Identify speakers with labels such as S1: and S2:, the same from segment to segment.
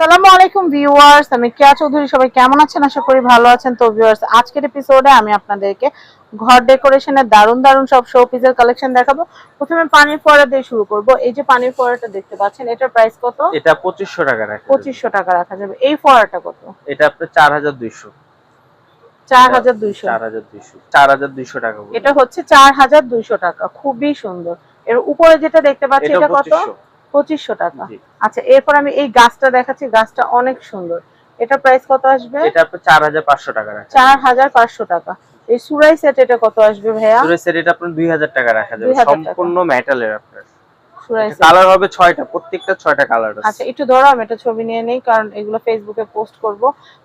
S1: সালামু আলাইকুম ভিউয়ার্স আমি কেয়া চৌধুরী সবাই কেমন আছেন? আশা করি ভালো আছেন। তো ভিউয়ার্স আজকের এপিসোডে আমি আপনাদেরকে ঘর ডেকোরেশনের দারুণ দারুণ সব শো পিসের কালেকশন দেখাবো। প্রথমে পানির ফোয়ারা দিয়ে শুরু করব। এই যে পানির ফোয়ারাটা দেখতে পাচ্ছেন এটার প্রাইস কত?
S2: এটা পঁচিশশো টাকা রাখা যাবে।
S1: পঁচিশশো টাকা রাখা যাবে। এই ফোয়ারাটা কত?
S2: এটা আপনার চার হাজার দুইশো।
S1: চার হাজার দুইশো।
S2: চার হাজার দুইশো। চার হাজার দুইশো টাকা
S1: এটা হচ্ছে চার হাজার দুইশো টাকা। খুবই সুন্দর। এর উপরে যেটা দেখতে পাচ্ছি
S2: এটা
S1: কত?
S2: পঁচিশশো
S1: টাকা। আচ্ছা এরপর আমি এই গাছটা দেখাচ্ছি গাছটা অনেক সুন্দর। এটা প্রাইস কত আসবে?
S2: এটা চার হাজার পাঁচশো টাকা
S1: চার হাজার পাঁচশো টাকা। এই সুরাই সেট এটা কত আসবে ভাইয়া?
S2: সেট এটা আপনার দুই হাজার টাকা রাখা যাবে। সম্পূর্ণ মেটালের আপনার।
S1: সুরাই
S2: কালার হবে ছয়টা প্রত্যেকটা ছয়টা কালার
S1: আচ্ছা একটু ধরো আমি এটা ছবি নিয়ে নেই কারণ এগুলো ফেসবুকে পোস্ট করব।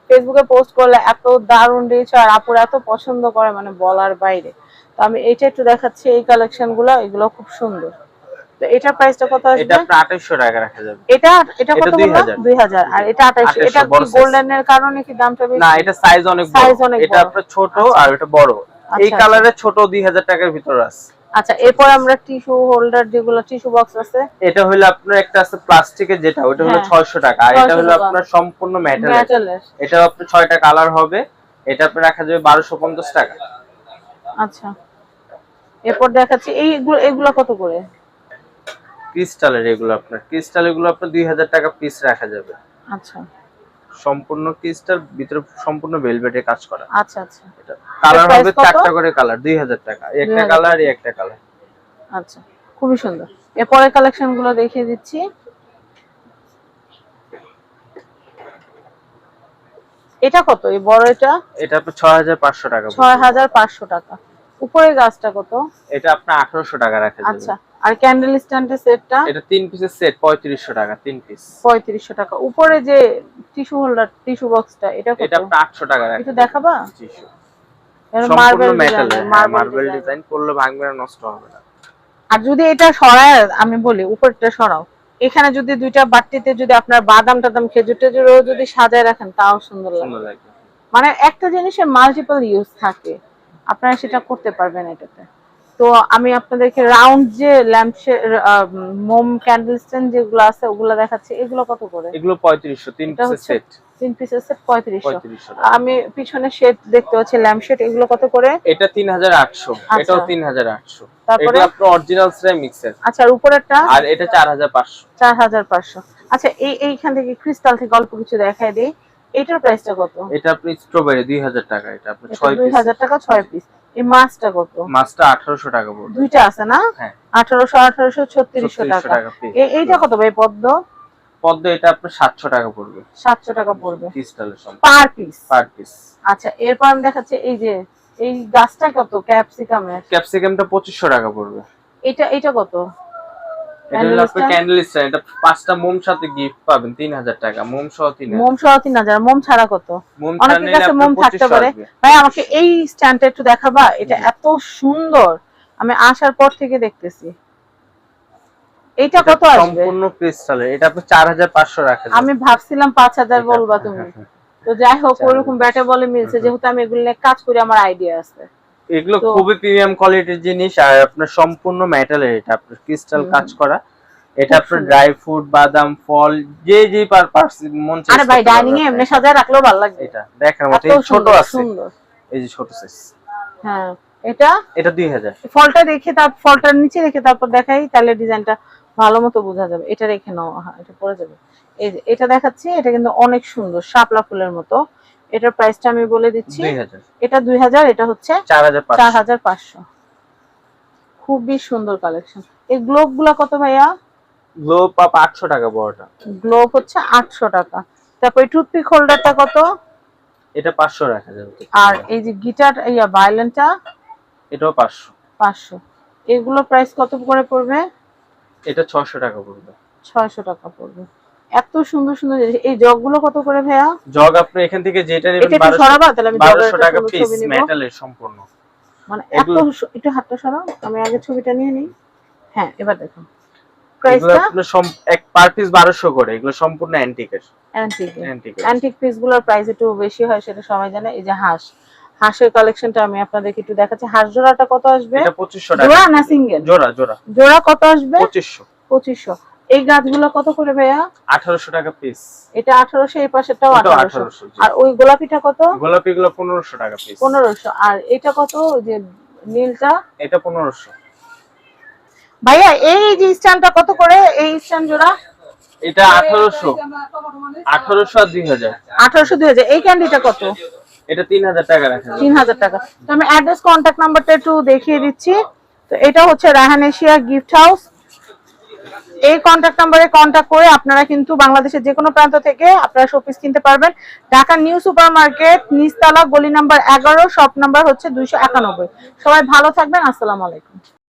S1: ফেসবুকে পোস্ট করলে এত দারুণ রিচ আর আপুরা এত পছন্দ করে মানে বলার বাইরে। তো আমি এটা একটু দেখাচ্ছি এই কালেকশনগুলো এগুলো খুব সুন্দর। তো এটার প্রাইসটা কত
S2: এটা
S1: আসবে
S2: আপনার আঠাইশশো টাকা রাখা যাবে।
S1: এটা এটা কত
S2: এটা 2000
S1: আর এটা
S2: 2800
S1: এটা কি। গোল্ডেনের কারণে কি দামটা বেশি?
S2: না এটা সাইজ অনেক বড়। এটা আপনার ছোট আর এটা বড়। এই
S1: আচ্ছা,
S2: কালারের ছোট দুই হাজার টাকার ভিতর আছে।
S1: আচ্ছা এরপর আমরা টিস্যু হোল্ডার যেগুলো টিস্যু বক্স আছে।
S2: এটা হলো আপনার একটা আছে প্লাস্টিকের যেটা ওটা হলো
S1: হ্যাঁ।
S2: ছয়শো টাকা। আর এটা হলো আপনার সম্পূর্ণ মেটালের এটা আপনার ছয়টা কালার হবে। এটা আপনার রাখা যাবে বারোশো পঞ্চাশ টাকা।
S1: আচ্ছা। এরপর দেখাচ্ছি এইগুলো এগুলো কত করে?
S2: ক্রিস্টালের এগুলো আপনার। ক্রিস্টাল এগুলো আপনার দুই হাজার টাকা পিস রাখা যাবে।
S1: আচ্ছা।
S2: সম্পূর্ণ ক্রিস্টাল ভিতরে সম্পূর্ণ ভেলভেটে কাজ করা।
S1: আচ্ছা আচ্ছা।
S2: এটা কালার হবে চারটা করে কালার টাকা। একটা কালার এই একটা কালার
S1: আচ্ছা খুবই সুন্দর। এরপরে কালেকশনগুলো দেখিয়ে দিচ্ছি। এটা কত? এই বড় এটা?
S2: এটা আপনার ছয় হাজার পাঁচশো টাকা পড়বে।
S1: ছয় হাজার পাঁচশো টাকা। উপরে গাছটা কত?
S2: এটা আপনার আঠারোশো টাকা রাখা যাবে।
S1: আচ্ছা। আর ক্যান্ডেল স্ট্যান্ডের সেটটা
S2: এটা তিন পিসের সেট পঁয়ত্রিশশো টাকা তিন পিস
S1: পঁয়ত্রিশশো টাকা। উপরে যে টিস্যু হোল্ডার টিস্যু বক্সটা এটা কত?
S2: এটা আপনার আটশো টাকা রাখা।
S1: একটু দেখাবা?
S2: পঁচিশশো
S1: মার্বেল
S2: মেটাল
S1: মার্বেল
S2: ডিজাইন করলে ভাঙবে না নষ্ট হবে না।
S1: আর যদি এটা সরায় আমি বলি উপরটা সরাও। এখানে যদি দুইটা বাটিতে যদি আপনার বাদাম টাদাম খেজুর টেজুরও যদি সাজায় রাখেন তাও সুন্দর লাগে।
S2: সুন্দর লাগবে
S1: মানে একটা জিনিসের মাল্টিপল ইউজ থাকে। আপনারা সেটা করতে পারবেন এটাতে। তো আমি আপনাদেরকে রাউন্ড যে ল্যাম্প মোম ক্যান্ডেল স্ট্যান্ড যেগুলো আছে ওগুলো দেখাচ্ছি। এগুলো কত করে?
S2: এগুলো পঁয়ত্রিশশো তিন পিসের সেট
S1: তিন পিসের সেট পঁয়ত্রিশশো।
S2: পঁয়ত্রিশশো
S1: আমি পিছনে শেড দেখতে পাচ্ছি ল্যাম্প শেড এগুলো কত করে?
S2: এটা তিন হাজার আটশো
S1: আচ্ছা।
S2: এটাও তিন হাজার আটশো।
S1: তারপরে?
S2: এটা আপনার অরিজিনাল সিরামিক্সের
S1: আচ্ছা আর উপরেরটা?
S2: আর এটা চার হাজার পাঁচশো।
S1: চার হাজার পাঁচশো। আচ্ছা এই এইখান থেকে ক্রিস্টাল থেকে অল্প কিছু দেখাই দিই। এটার প্রাইসটা কত?
S2: এটা আপনি স্ট্রবেরি দুই হাজার টাকা এটা ছয়
S1: দুই
S2: পিস
S1: হাজার টাকা ছয় পিস এই মাছটা কত?
S2: মাছটা আঠারোশো টাকা পড়বে।
S1: দুইটা আছে না?
S2: হ্যাঁ।
S1: আঠারোশো আঠারোশো ছত্রিশশো
S2: 3600
S1: টাকা। এইটা কত ভাই পদ্ম?
S2: পদ্ম এটা আপনার সাতশো টাকা পড়বে।
S1: সাতশো টাকা পড়বে।
S2: ক্রিস্টালের সঙ্গে
S1: পার পিস
S2: পার পিস
S1: আচ্ছা এরপর আমি দেখাচ্ছি এই যে এই গাছটা কত? ক্যাপসিকামের
S2: ক্যাপসিকামটা পঁচিশশো টাকা পড়বে।
S1: এটা এটা কত?
S2: এটা হলো
S1: Candle
S2: আপনার
S1: stand?
S2: ক্যান্ডেল স্ট্যান্ড এটা পাঁচটা মোম সাথে গিফট পাবেন তিন হাজার টাকা। মোম সহ তিন হাজার।
S1: মোম সহ তিন হাজার। মোম ছাড়া কত? অনেকের কাছে মোম থাকতে পারে। ভাই আমাকে এই স্ট্যান্ডটা একটু দেখাবা। এটা এত সুন্দর। আমি আসার পর থেকে দেখতেছি। এইটা কত আসবে?
S2: সম্পূর্ণ ক্রিস্টালের এটা আপনি চার হাজার পাঁচশো রাখা
S1: আমি ভাবছিলাম পাঁচ হাজার
S2: এটা-
S1: বলবা তুমি। তো যাই হোক ওরকম ব্যাটে বলে মিলছে। যেহেতু আমি এগুলো নিয়ে কাজ করি আমার আইডিয়া আছে।
S2: এগুলো খুবই প্রিমিয়াম কোয়ালিটির জিনিস আর আপনার সম্পূর্ণ মেটালের এটা আপনার ক্রিস্টাল কাজ করা। এটা আপনার ড্রাই ফ্রুট বাদাম ফল যে যে পারপাস মন চায়
S1: আরে ভাই ডাইনিং এ এমনি সাজায় রাখলেও ভালো লাগবে।
S2: এটা দেখার মতো এই ছোট আছে। এই যে ছোট সাইজ
S1: হ্যাঁ এটা?
S2: এটা দুই হাজার।
S1: ফলটা রেখে তার ফলটার নিচে রেখে তারপর দেখাই তাহলে ডিজাইনটা ভালো মতো বোঝা যাবে। এটা রেখে নাও হ্যাঁ এটা পরে যাবে। এই যে এটা দেখাচ্ছি এটা কিন্তু অনেক সুন্দর শাপলা ফুলের মতো। এটার প্রাইসটা আমি বলে দিচ্ছি। এটা দুই হাজার এটা হচ্ছে
S2: চার হাজার পাঁচশো।
S1: খুবই সুন্দর কালেকশন এই গ্লোবগুলা কত ভাইয়া?
S2: গ্লো পাপ আটশো টাকা বড়টা।
S1: গ্লোব হচ্ছে আটশো টাকা। তারপরে টুথপিক হোল্ডারটা কত?
S2: এটা পাঁচশো রাখা যাবে।
S1: আর এই যে গিটার ইয়া ভায়োলিনটা
S2: এটাও পাঁচশো।
S1: পাঁচশো। এগুলো প্রাইস কত করে পড়বে?
S2: এটা ছশো টাকা পড়বে।
S1: ছয়শো টাকা পড়বে। এত সুন্দর সুন্দর এই জগগুলো কত করে ভাইয়া?
S2: জগ আপনি এখান থেকে যেটা নেবেন
S1: এটা একটু
S2: বারোশো
S1: সরাবা তাহলে আমি জগের
S2: বারোশো
S1: একটা
S2: টাকা পিস মেটালের সম্পূর্ণ।
S1: মানে এত একটু হাতটা সরাও আমি আগে ছবিটা নিয়ে নিই। হ্যাঁ এবার দেখো। প্রাইসটা
S2: এক পার পিস বারোশো করে। এগুলো সম্পূর্ণ অ্যান্টিকের
S1: অ্যান্টিক
S2: অ্যান্টিকের
S1: অ্যান্টিক পিসগুলোর প্রাইস একটু বেশি হয় সেটা সবাই জানে এই যে হাঁস। হাঁসের কালেকশনটা আমি আপনাদেরকে একটু দেখাচ্ছি। হাঁস জোড়াটা কত আসবে?
S2: এটা পঁচিশশো টাকা।
S1: জোড়া না সিঙ্গেল
S2: জোড়া জোড়া।
S1: জোড়া কত আসবে?
S2: পঁচিশশো।
S1: এই গাছগুলো কত করে ভাইয়া?
S2: আঠারোশো টাকা পিস
S1: এটা আঠারোশো এই পাশেরটাও আঠারোশো।
S2: 1800
S1: আর ওই গোলাপিটা কত?
S2: গোলাপি গুলো পনেরোশো টাকা পিস
S1: পনেরোশো। আর এটা কত? যে নীলটা?
S2: এটা পনেরোশো।
S1: ভাইয়া এই যে স্ট্যান্ডটা কত করে? এই স্ট্যান্ড জোড়া?
S2: এটা আঠারোশো। আঠারোশো আর দুই হাজার।
S1: আঠারোশো দুই হাজার। এই ক্যান্ডিটা কত?
S2: এটা তিন হাজার টাকা রাখা যাবে।
S1: তিন হাজার টাকা। তো আমি অ্যাড্রেস কন্ট্যাক্ট নাম্বারটা একটু দেখিয়ে দিচ্ছি। তো এটা হচ্ছে রাহান এশিয়া গিফট হাউস এই কন্ট্যাক্ট নাম্বারে কন্ট্যাক্ট করে আপনারা কিন্তু বাংলাদেশের যে কোনো প্রান্ত থেকে আপনারা শোপিস কিনতে পারবেন। ঢাকা নিউ সুপার মার্কেট নিচতলা, গলি নাম্বার এগারো, শপ নাম্বার হচ্ছে দুইশো একানব্বই। সবাই ভালো থাকবেন, আসসালামু আলাইকুম।